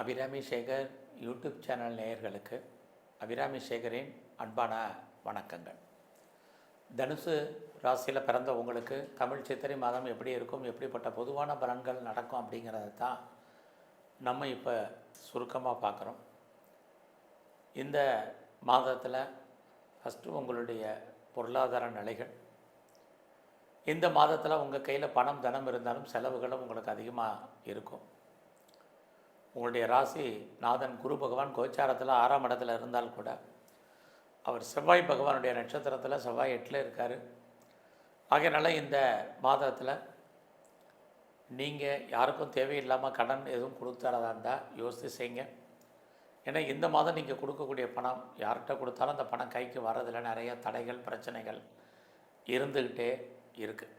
Abirami Sekar YouTube channel நேயர்களுக்கு அபிராமி சேகரின் அன்பான வணக்கங்கள். தனுசு ராசியில் பிறந்த உங்களுக்கு தமிழ் சித்திரை மாதம் எப்படி இருக்கும் எப்படிப்பட்ட பொதுவான பலன்கள் நடக்கும் அப்படிங்கிறத தான் நம்ம இப்போ சுருக்கமாக பார்க்குறோம். இந்த மாதத்தில் ஃபஸ்ட்டு உங்களுடைய பொருளாதார நிலைகள். இந்த மாதத்தில் உங்கள் கையில் பணம் தனம் இருந்தாலும் செலவுகளும் உங்களுக்கு அதிகமாக இருக்கும். உங்களுடைய ராசி நாதன் குரு பகவான் கோச்சாரத்தில் ஆறாம் இடத்துல இருந்தால் கூட அவர் செவ்வாய் பகவானுடைய நட்சத்திரத்தில் செவ்வாய் எட்டில் இருக்கார். ஆகையனால இந்த மாதத்தில் நீங்கள் யாருக்கும் தேவையில்லாமல் கடன் எதுவும் கொடுத்துறதா இருந்தால் யோசித்து செய்யுங்க ஏன்னா இந்த மாதம் நீங்கள் கொடுக்கக்கூடிய பணம் யார்கிட்ட கொடுத்தாலும் அந்த பணம் கைக்கு வர்றதில் நிறைய தடைகள் பிரச்சனைகள் இருந்துக்கிட்டே இருக்குது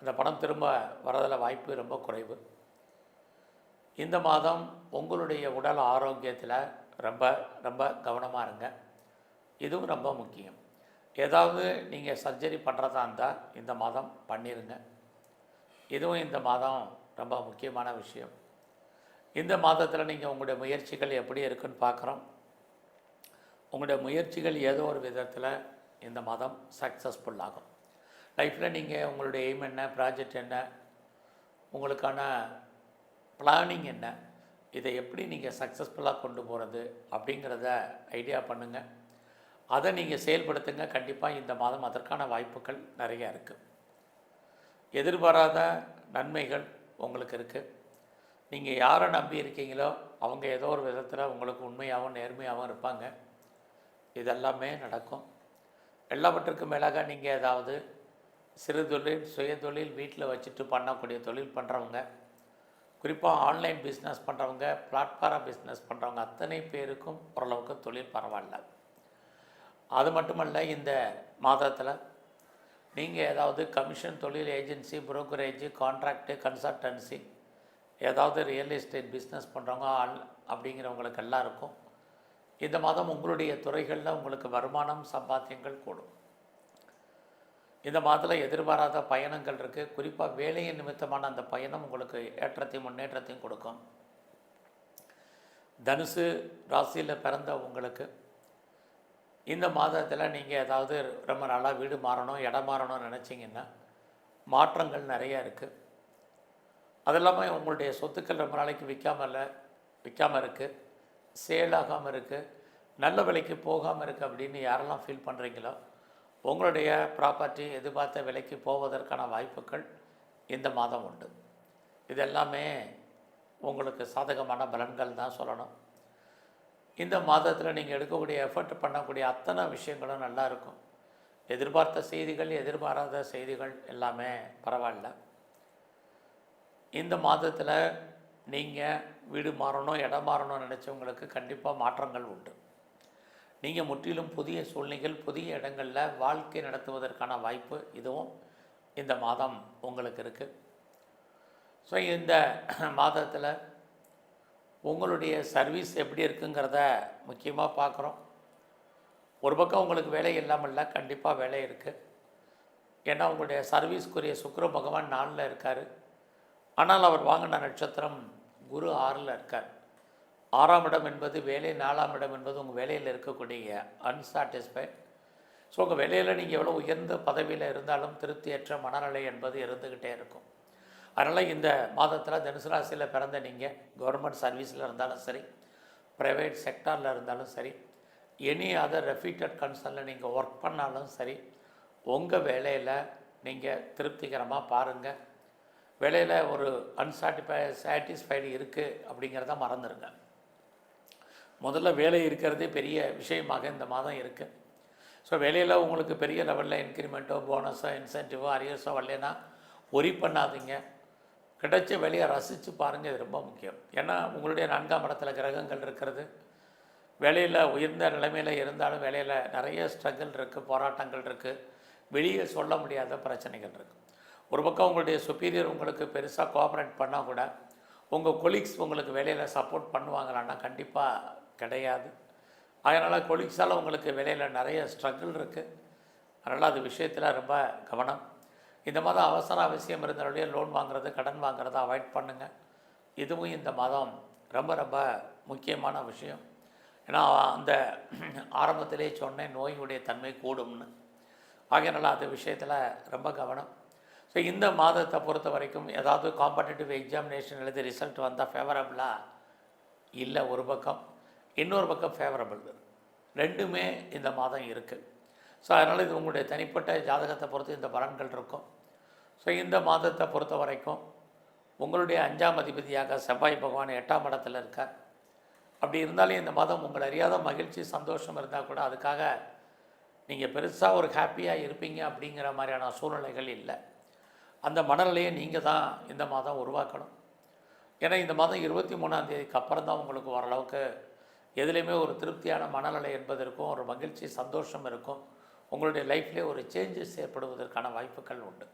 அந்த பணம் திரும்ப வரதில் வாய்ப்பு ரொம்ப குறைவு. இந்த மாதம் உங்களுடைய உடல் ஆரோக்கியத்தில் ரொம்ப ரொம்ப கவனமாக இருங்க. இதுவும் ரொம்ப முக்கியம். ஏதாவது நீங்கள் சர்ஜரி பண்ணுறதா இருந்தால் இந்த மாதம் பண்ணிடுங்க இதுவும் இந்த மாதம் ரொம்ப முக்கியமான விஷயம். இந்த மாதத்தில் நீங்கள் உங்களுடைய முயற்சிகள் எப்படி இருக்குன்னு பார்க்குறோம் உங்களுடைய முயற்சிகள் ஏதோ ஒரு விதத்தில் இந்த மாதம் சக்ஸஸ்ஃபுல் ஆகும். லைஃப்பில் நீங்கள் உங்களுடைய எய்ம் என்ன ப்ராஜெக்ட் என்ன உங்களுக்கான பிளானிங் என்ன? இதை எப்படி நீங்கள் சக்ஸஸ்ஃபுல்லாக கொண்டு போகிறது அப்படிங்கிறத ஐடியா பண்ணுங்கள் அதை நீங்கள் செயல்படுத்துங்க. கண்டிப்பாக இந்த மாதம் அதற்கான வாய்ப்புகள் நிறையா இருக்குது எதிர்பாராத நன்மைகள் உங்களுக்கு இருக்குது நீங்கள் யாரை நம்பி இருக்கீங்களோ அவங்க ஏதோ ஒரு விதத்தில் உங்களுக்கு உண்மையாகவும் நேர்மையாகவும் இருப்பாங்க. இதெல்லாமே நடக்கும். எல்லாவற்றுக்கும் மேலாக நீங்கள் ஏதாவது சிறு தொழில் சுய தொழில் வீட்டில் வச்சுட்டு பண்ணக்கூடிய தொழில் பண்ணுறவங்க குறிப்பாக ஆன்லைன் பிஸ்னஸ் பண்ணுறவங்க பிளாட்ஃபாரம் பிஸ்னஸ் பண்ணுறவங்க அத்தனை பேருக்கும் ஓரளவுக்கு தொழில் பரவாயில்ல. அது மட்டுமல்ல இந்த மாதத்தில் நீங்கள் ஏதாவது கமிஷன் தொழில் ஏஜென்சி புரோக்கரேஜ் கான்ட்ராக்டு கன்சல்டன்சி ஏதாவது ரியல் எஸ்டேட் பிஸ்னஸ் பண்ணுறவங்க ஆள் அப்படிங்கிறவங்களுக்கு எல்லாருக்கும் இந்த மாதம் உங்களுடைய துறைகளில் உங்களுக்கு வருமானம் சம்பாத்தியங்கள் கூடும். இந்த மாதத்தில் எதிர்பாராத பயணங்கள் இருக்குது குறிப்பாக வேலையின் நிமித்தமான அந்த பயணம் உங்களுக்கு ஏற்றத்தையும் முன்னேற்றத்தையும் கொடுக்கும். தனுசு ராசியில் பிறந்த உங்களுக்கு இந்த மாதத்தில் நீங்கள் ஏதாவது ரொம்ப நாளாக வீடு மாறணும் இடம் மாறணும்னு நினச்சிங்கன்னா மாற்றங்கள் நிறைய இருக்குது அது இல்லாமல் உங்களுடைய சொத்துக்கள் ரொம்ப நாளைக்கு விற்காமல் விற்காமல் இருக்குது சேல் ஆகாமல் இருக்குது நல்ல விலைக்கு போகாமல் இருக்குது அப்படின்னு யாரெல்லாம் ஃபீல் பண்ணுறீங்களோ உங்களுடைய ப்ராப்பர்ட்டி எதிர்பார்த்த விலைக்கு போவதற்கான வாய்ப்புகள் இந்த மாதம் உண்டு. இது எல்லாமே உங்களுக்கு சாதகமான பலன்கள் தான் சொல்லணும். இந்த மாதத்தில் நீங்கள் எடுக்கக்கூடிய எஃபர்ட் பண்ணக்கூடிய அத்தனை விஷயங்களும் நல்லா இருக்கும். எதிர்பார்த்த செய்திகள் எதிர்பாராத செய்திகள் எல்லாமே பரவாயில்ல. இந்த மாதத்தில் நீங்கள் வீடு மாறணும் இடம் மாறணும்னு நினச்சவங்களுக்கு கண்டிப்பாக மாற்றங்கள் உண்டு. நீங்கள் முற்றிலும் புதிய சூழ்நிலைகள் புதிய இடங்களில் வாழ்க்கை நடத்துவதற்கான வாய்ப்பு இதுவும் இந்த மாதம் உங்களுக்கு இருக்குது ஸோ இந்த மாதத்தில் உங்களுடைய சர்வீஸ் எப்படி இருக்குங்கிறத முக்கியமாக பார்க்குறோம் ஒரு பக்கம் உங்களுக்கு வேலை இல்லாமல் இல்லை கண்டிப்பாக வேலை இருக்குது ஏன்னா உங்களுடைய சர்வீஸ்க்குரிய சுக்கர பகவான் நாலில் இருக்கார். ஆனால் அவர் வாங்கின நட்சத்திரம் குரு ஆறில் இருக்கார். ஆறாம் இடம் என்பது வேலை நாலாம் இடம் என்பது உங்கள் வேலையில் இருக்கக்கூடிய அன்சாட்டிஸ்ஃபைட் ஸோ உங்கள் வேலையில் நீங்கள் எவ்வளோ உயர்ந்த பதவியில் இருந்தாலும் திருப்தியற்ற மனநிலை என்பது இருந்துக்கிட்டே இருக்கும். அதனால் இந்த மாதத்தில் தனுசு ராசியில் பிறந்த நீங்கள் கவர்மெண்ட் சர்வீஸில் இருந்தாலும் சரி ப்ரைவேட் செக்டாரில் இருந்தாலும் சரி எனி அதர் ரெஃபீட்டட் கன்சர்னில் நீங்கள் ஒர்க் பண்ணாலும் சரி உங்கள் வேலையில் நீங்கள் திருப்திகரமாக பாருங்கள் வேலையில் ஒரு அன்சாட்டிஃபை சாட்டிஸ்ஃபைடு இருக்குது அப்படிங்கிறத மறந்துடுங்க முதல்ல வேலை இருக்கிறதே பெரிய விஷயமாக இந்த மாதம் இருக்குது ஸோ வேலையில் உங்களுக்கு பெரிய லெவலில் இன்க்ரிமெண்ட்டோ போனஸோ இன்சென்டிவோ அரியர்ஸோ வரலனா ஒரி பண்ணாதீங்க. கிடைச்ச வேலையை ரசித்து பாருங்கள் இது ரொம்ப முக்கியம். ஏன்னா உங்களுடைய நான்காம் இடத்துல கிரகங்கள் இருக்கிறது. வேலையில் உயர்ந்த நிலைமையில் இருந்தாலும் வேலையில் நிறைய ஸ்ட்ரகிள் இருக்குது போராட்டங்கள் இருக்குது வெளியே சொல்ல முடியாத பிரச்சனைகள் இருக்குது ஒரு பக்கம் உங்களுடைய சுப்பீரியர் உங்களுக்கு பெருசாக கோஆப்ரேட் பண்ணால் கூட உங்கள் கொலீக்ஸ் உங்களுக்கு வேலையில் சப்போர்ட் பண்ணுவாங்களான்னா கண்டிப்பாக கிடையாது. அதனால் கொலீக்ஸால் உங்களுக்கு வேலையில் நிறைய ஸ்ட்ரகிள் இருக்குது அதனால் அது விஷயத்தில் ரொம்ப கவனம். இந்த மாதம் அவசர அவசியம் இருந்தாலுடைய லோன் வாங்குறது கடன் வாங்குறதை அவாய்ட் பண்ணுங்கள் இதுவும் இந்த மாதம் ரொம்ப ரொம்ப முக்கியமான விஷயம். ஏன்னா அந்த ஆரம்பத்திலே சொன்னேன் நோயுடைய தன்மை கூடும்னு. ஆகையனால அந்த விஷயத்தில் ரொம்ப கவனம். ஸோ இந்த மாதத்தை பொறுத்த வரைக்கும் ஏதாவது காம்படிட்டிவ் எக்ஸாமினேஷன் எழுதி ரிசல்ட் வந்தால் ஃபேவரபுளா இல்லை ஒரு பக்கம். இன்னொரு பக்கம் ஃபேவரபிள் ரெண்டுமே இந்த மாதம் இருக்குது ஸோ அதனால் இது உங்களுடைய தனிப்பட்ட ஜாதகத்தை பொறுத்து இந்த பலன்கள் இருக்கும். ஸோ இந்த மாதத்தை பொறுத்த வரைக்கும் உங்களுடைய அஞ்சாம் அதிபதியாக செவ்வாய் பகவான் எட்டாம் இடத்துல இருக்கார். அப்படி இருந்தாலும் இந்த மாதம் உங்களை அறியாத மகிழ்ச்சி சந்தோஷம் இருந்தால் கூட அதுக்காக நீங்கள் பெருசாக ஒரு ஹாப்பியாக இருப்பீங்க அப்படிங்கிற மாதிரியான சூழ்நிலைகள் இல்லை. அந்த மனநிலையை நீங்கள் தான் இந்த மாதம் உருவாக்கணும். ஏன்னா இந்த மாதம் இருபத்தி மூணாந்தேதிக்கு அப்புறம் தான் உங்களுக்கு ஓரளவுக்கு எதுலேயுமே ஒரு திருப்தியான மனநிலை என்பது இருக்கும். ஒரு மகிழ்ச்சி சந்தோஷம் இருக்கும். உங்களுடைய லைஃப்லேயே ஒரு சேஞ்சஸ் ஏற்படுவதற்கான வாய்ப்புகள் உண்டு.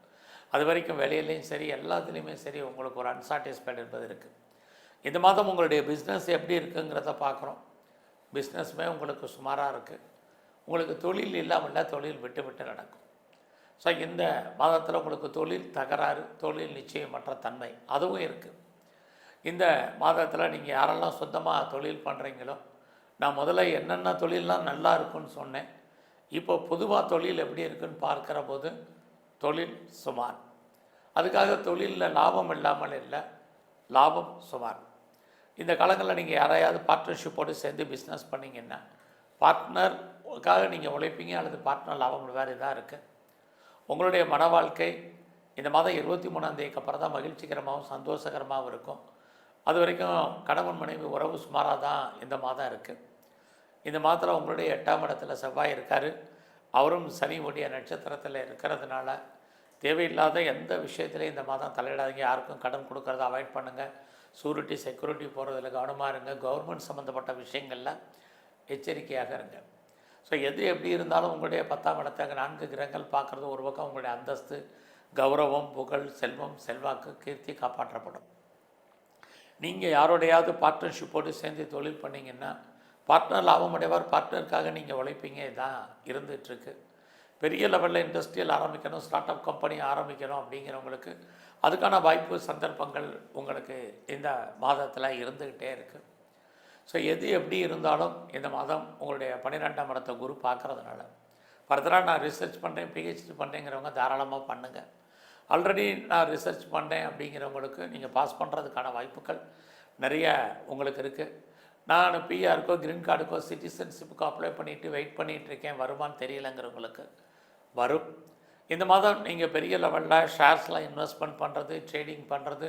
அது வரைக்கும் வேலையிலையும் சரி எல்லாத்துலேயுமே சரி உங்களுக்கு ஒரு அன்சாட்டிஸ்ஃபைடு என்பது இருக்குது இந்த மாதம் உங்களுடைய பிஸ்னஸ் எப்படி இருக்குங்கிறத பார்க்குறோம். பிஸ்னஸுமே உங்களுக்கு சுமாராக இருக்குது உங்களுக்கு தொழில் இல்லாமல் தொழில் விட்டு விட்டு நடக்கும். ஸோ இந்த மாதத்தில் உங்களுக்கு தொழில் தகராறு தொழில் நிச்சயமற்ற தன்மை அதுவும் இருக்குது இந்த மாதத்தில் நீங்கள் யாரெல்லாம் சொந்தமாக தொழில் பண்ணுறீங்களோ நான் முதல்ல என்னென்ன தொழிலெலாம் நல்லா இருக்குன்னு சொன்னேன். இப்போ பொதுவாக தொழில் எப்படி இருக்குன்னு பார்க்குற போது தொழில் சுமார். அதுக்காக தொழிலில் லாபம் இல்லாமல் இல்லை லாபம் சுமார். இந்த காலங்களில் நீங்கள் யாரையாவது பார்ட்னர்ஷிப்போடு சேர்ந்து பிஸ்னஸ் பண்ணிங்கன்னா பார்ட்னருக்காக நீங்கள் உழைப்பீங்க அல்லது பார்ட்னர் லாபம் வேறு இதாக இருக்குது உங்களுடைய மன வாழ்க்கை இந்த மாதம் இருபத்தி மூணாம் தேதிக்கு அப்புறம் தான் மகிழ்ச்சிகரமாகவும் சந்தோஷகரமாகவும் இருக்கும். அது வரைக்கும் கணவன் மனைவி உறவு சுமாராக தான் இந்த மாதம் இருக்குது இந்த மாதத்தில் உங்களுடைய எட்டாம் இடத்துல செவ்வாய் இருக்கார். அவரும் சனி உடைய நட்சத்திரத்தில் இருக்கிறதுனால தேவையில்லாத எந்த விஷயத்துலையும் இந்த மாதம் தலையிடாதீங்க. யாருக்கும் கடன் கொடுக்கறத அவாய்ட் பண்ணுங்கள் சூரிட்டி செக்யூரிட்டி போகிறதுல கவனமாக இருங்க. கவர்மெண்ட் சம்மந்தப்பட்ட விஷயங்களில் எச்சரிக்கையாக இருங்க. ஸோ எது எப்படி இருந்தாலும் உங்களுடைய பத்தாம் இடத்தை நான்கு கிரகங்கள் பார்க்குறது ஒரு பக்கம் உங்களுடைய அந்தஸ்து கௌரவம் புகழ் செல்வம் செல்வாக்கு கீர்த்தி காப்பாற்றப்படும். நீங்கள் யாரோடையாவது பார்ட்னர்ஷிப்போடு சேர்ந்து தொழில் பண்ணிங்கன்னா பார்ட்னர் லாபமடைவார் பார்ட்னருக்காக நீங்கள் உழைப்பீங்க இதான் இருந்துகிட்ருக்கு. பெரிய லெவலில் இண்டஸ்ட்ரியல் ஆரம்பிக்கணும் ஸ்டார்ட் அப் கம்பெனி ஆரம்பிக்கணும் அப்படிங்கிறவங்களுக்கு அதுக்கான வாய்ப்பு சந்தர்ப்பங்கள் உங்களுக்கு இந்த மாதத்தில் இருந்துக்கிட்டே இருக்குது ஸோ எது எப்படி இருந்தாலும் இந்த மாதம் உங்களுடைய பன்னிரெண்டாம் இடத்தை குரு பார்க்குறதுனால. ஃபர்தராக நான் ரிசர்ச் பண்ணுறேன் பிஹெச்டி பண்ணுறேங்கிறவங்க தாராளமாக பண்ணுங்கள் ஆல்ரெடி நான் ரிசர்ச் பண்ணேன் அப்படிங்கிறவங்களுக்கு நீங்கள் பாஸ் பண்ணுறதுக்கான வாய்ப்புகள் நிறைய உங்களுக்கு இருக்குது நான் பிஆருக்கோ க்ரீன் கார்டுக்கோ சிட்டிசன்ஷிப்புக்கோ அப்ளை பண்ணிவிட்டு வெயிட் பண்ணிகிட்ருக்கேன் வருமானு வருமான்னு தெரியலங்கிறவங்களுக்கு வரும். இந்த மாதம் நீங்கள் பெரிய லெவலில் ஷேர்ஸில் இன்வெஸ்ட்மெண்ட் பண்ணுறது ட்ரேடிங் பண்ணுறது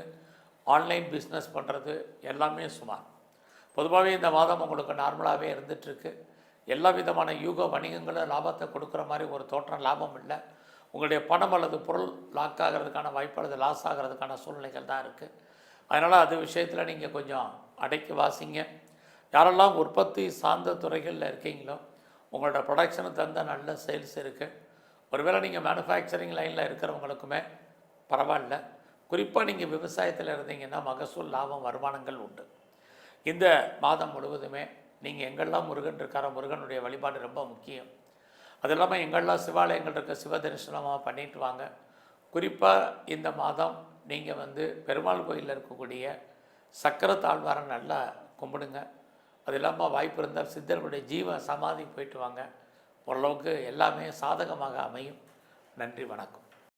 ஆன்லைன் பிஸ்னஸ் பண்ணுறது எல்லாமே சுமார். பொதுவாகவே இந்த மாதம் உங்களுக்கு நார்மலாகவே இருந்துகிட்ருக்கு எல்லா விதமான யூக வணிகங்களும் லாபத்தை கொடுக்குற மாதிரி ஒரு தோற்றம் லாபம் இல்லை. உங்களுடைய பணம் அல்லது பொருள் லாக் ஆகிறதுக்கான வாய்ப்பு அல்லது லாஸ் ஆகிறதுக்கான சூழ்நிலைகள் தான் இருக்குது அதனால் அது விஷயத்தில் நீங்கள் கொஞ்சம் அடைக்கி வாசிங்க. யாரெல்லாம் உற்பத்தி சார்ந்த துறைகளில் இருக்கீங்களோ உங்களோட ப்ரொடக்ஷனுக்கு தகுந்த நல்ல சேல்ஸ் இருக்குது ஒருவேளை நீங்கள் மேனுஃபேக்சரிங் லைனில் இருக்கிறவங்களுக்குமே பரவாயில்ல. குறிப்பாக நீங்கள் விவசாயத்தில் இருந்தீங்கன்னா மகசூல் லாபம் வருமானங்கள் உண்டு. இந்த மாதம் முழுவதுமே நீங்கள் எங்கெல்லாம் முருகன் இருக்காரோ முருகனுடைய வழிபாடு ரொம்ப முக்கியம். அது இல்லாமல் எங்கெல்லாம் சிவாலயங்கள் இருக்க சிவ தரிசனமாக பண்ணிட்டு வாங்க. குறிப்பாக இந்த மாதம் நீங்கள் வந்து பெருமாள் கோயிலில் இருக்கக்கூடிய சக்கர தாழ்வாரை நல்லா கும்பிடுங்க. அது இல்லாமல் வாய்ப்பு இருந்தால் சித்தர்களுடைய ஜீவ சமாதி போயிட்டு வாங்க. ஓரளவுக்கு எல்லாமே சாதகமாக அமையும். நன்றி வணக்கம்.